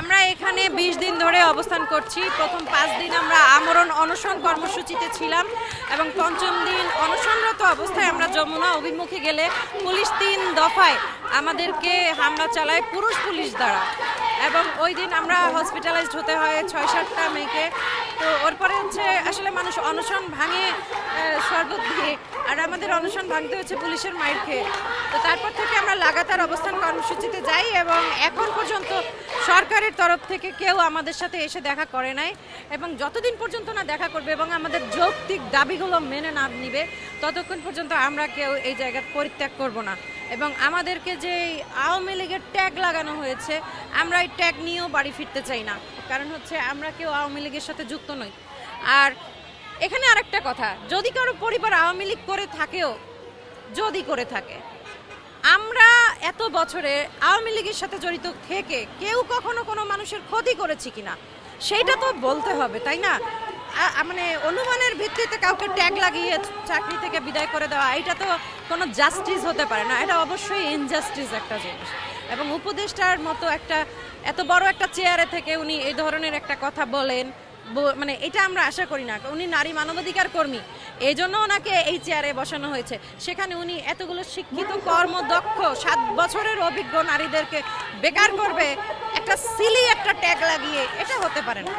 আমরা এখানে বিশ দিন ধরে অবস্থান করছি। প্রথম পাঁচ দিন আমরা আমরণ অনশন কর্মসূচিতে ছিলাম এবং পঞ্চম দিন অনশনরত অবস্থায় আমরা যমুনা অভিমুখে গেলে পুলিশ তিন দফায় আমাদেরকে হামলা চালায় পুরুষ পুলিশ দ্বারা। এবং ওই দিন আমরা হসপিটালাইজড হতে হয় ছয় সাতটা মেয়েকে। তো ওর পরে হচ্ছে আসলে মানুষ অনশন ভাঙে শরবত দিয়ে। আর আমাদের অনশন ভাঙতে হচ্ছে পুলিশের মাইর খেয়ে তো তারপর থেকে আমরা লাগাতার অবস্থান কর্মসূচিতে যাই এবং এখন পর্যন্ত সরকারের তরফ থেকে কেউ আমাদের সাথে এসে দেখা করে নাই এবং যতদিন পর্যন্ত না দেখা করবে এবং আমাদের যৌক্তিক দাবিগুলো মেনে না নিবে, ততক্ষণ পর্যন্ত আমরা কেউ এই জায়গা পরিত্যাগ করব না। এবং আমাদেরকে যে আওয়ামী লীগের ট্যাগ লাগানো হয়েছে, আমরা এই ট্যাগ নিয়েও বাড়ি ফিরতে চাই না। কারণ হচ্ছে আমরা কেউ আওয়ামী লীগের সাথে যুক্ত নই। আর এখানে আরেকটা কথা, যদি কারও পরিবার আওয়ামী লীগ করে থাকেও, যদি করে থাকে আমরা এত বছরে আওয়ামী লীগের সাথে জড়িত থেকে কেউ কখনো কোনো মানুষের ক্ষতি করেছি কিনা? সেইটা তো বলতে হবে, তাই না? মানে অনুমানের ভিত্তিতে কাউকে ট্যাগ লাগিয়ে চাকরি থেকে বিদায় করে দেওয়া, এটা তো কোনো জাস্টিস হতে পারে না, এটা অবশ্যই ইনজাস্টিস একটা জিনিস। এবং উপদেষ্টার মতো একটা, এত বড় একটা চেয়ারে থেকে উনি এই ধরনের একটা কথা বলেন মানে এটা আমরা আশা করি না, উনি নারী মানবাধিকার কর্মী এই জন্য ওনাকে এই চেয়ারে বসানো হয়েছে। সেখানে উনি এতগুলো শিক্ষিত, কর্মদক্ষ, সাত বছরের অভিজ্ঞ নারীদেরকে বেকার করবে, একটা সিলি একটা ট্যাগ লাগিয়ে এটা হতে পারে না।